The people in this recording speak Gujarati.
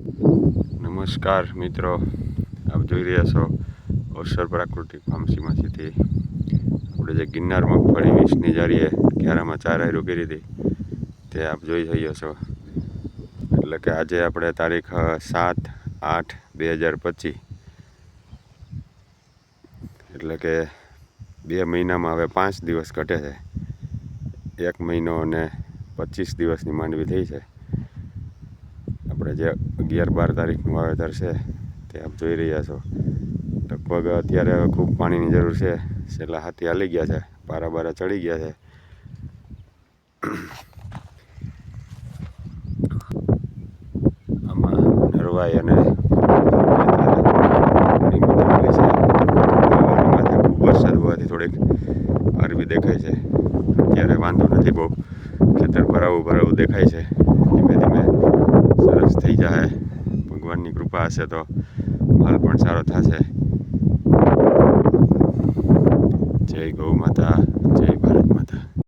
નમસ્કાર મિત્રો, આપ જોઈ રહ્યા છો અવસર પ્રાકૃતિક ફાર્મસીમાંથી આપણે જે ગિરનાર મગફળી વીસની જારીએ ક્યારામાં ચાર હાયરું કરી હતી, તે આપ જોઈ રહ્યા છો. એટલે કે આજે આપણે તારીખ સાત આઠ બે હજાર પચીસ. એટલે કે બે મહિનામાં હવે પાંચ દિવસ ઘટે છે. એક મહિનો અને પચીસ દિવસની માંડવી થઈ છે. આપણે જે અગિયાર બાર તારીખનું વાવેતર છે તે આપ જોઈ રહ્યા છો. લગભગ અત્યારે હવે ખૂબ પાણીની જરૂર છે. છેલ્લા હાથી હાલી ગયા છે. પારા બારા ચડી ગયા છે. આમાં નરવાઈ અને થોડીક અરબી દેખાય છે. અત્યારે વાંધો નથી બહુ. ખેતર ભરાવું ભરાવું દેખાય છે. ધીમે ધીમે જાય ભગવાનની કૃપા હશે તો માલ પણ સારો થશે. જય ગૌ માતા, જય ભારત માતા.